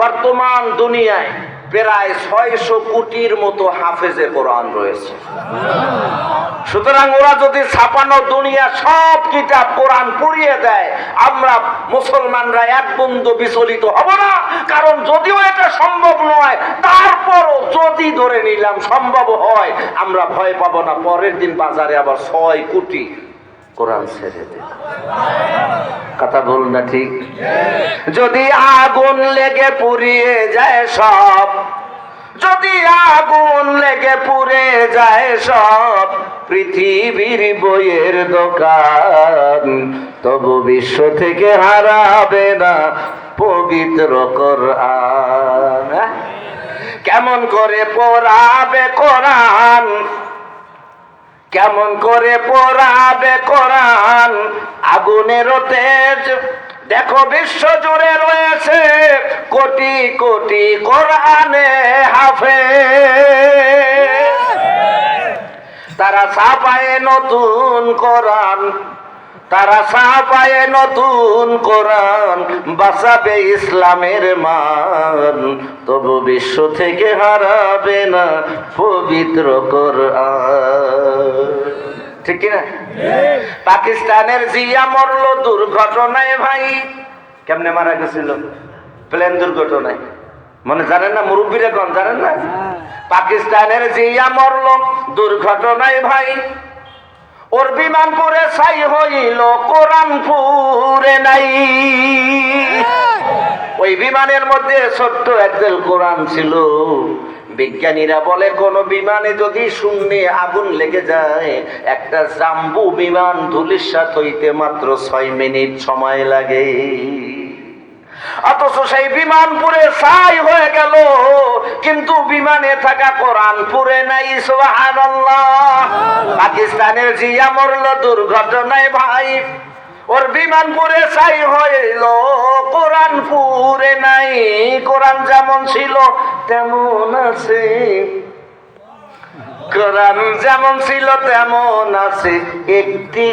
বর্তমান দুনিয়ায় প্রায় ছয়শো কোটির মতো হাফেজে কোরআন রয়েছে। সুতরাং ওরা যদি ছাপানো দুনিয়া সব কিতাব কোরআন পড়িয়ে দেয়, আমরা মুসলমানরা এক বন্ধু বিচলিত হব না। কারণ যদিও এটা সম্ভব নয়, তারপরও যদি ধরে নিলাম সম্ভব হয়, আমরা ভয় পাবো না। পরের দিন বাজারে আবার ছয় কোটি কোরআন ছেড়ে দেবে কথা বলুন না ঠিক? যদি আগুন লেগে পুড়িয়ে যায় সব, যদি আগুন লেগে পুড়ে যায় সব, পৃথিবীর বইয়ের দোকান তবু বিশ্ব থেকে হারাবে না পবিত্র কোরআন। কেমন করে পড়াবে কোরআন? কেমন করে পড়াবে কোরআন? আগুনের তেজ। দেখো বিশ্ব জুড়ে রয়েছে কোটি কোটি কোরআনে হাফে তারা ছাপায় নতুন কোরআন। তারা ছাপায় নতুন কোরআন। বাঁচাবে ইসলামের মান। তবু বিশ্ব থেকে হারাবে না পবিত্র কোরআন। ঠিক কিনা? পাকিস্তানের জিয়া মরল দুর্ঘটনায় ভাই। কেমনে মারা গেছিল? প্লেন দুর্ঘটনায়। মনে জানেন না মুরব্বীরা কোন জানেন না? পাকিস্তানের জিয়া মরল দুর্ঘটনায় ভাই। ওর বিমান পরে ছাই হইল কোরআন পুরে নাই ওই বিমানের মধ্যে ছোট্ট একদল কোরআন ছিল। বিজ্ঞানীরা বলে, কোন বিমানে যদি শূন্যে আগুন লেগে যায়, একটা জাম্বু বিমান ধুলিস্বাত হইতে মাত্র ছয় মিনিট সময় লাগে। অথচ সেই বিমান পুরে ছাই হয়ে গেল, কিন্তু বিমানে থাকা কোরআন পুরে নাই পাকিস্তানের জিয়া মরল দুর্ঘটনায় ভাই, ওর বিমান পুরে ছাই হইল, কোরআন পুরে নাই। কোরআন যেমন ছিল তেমন আছে। কোরআন যেমন ছিল তেমন আছে। একটি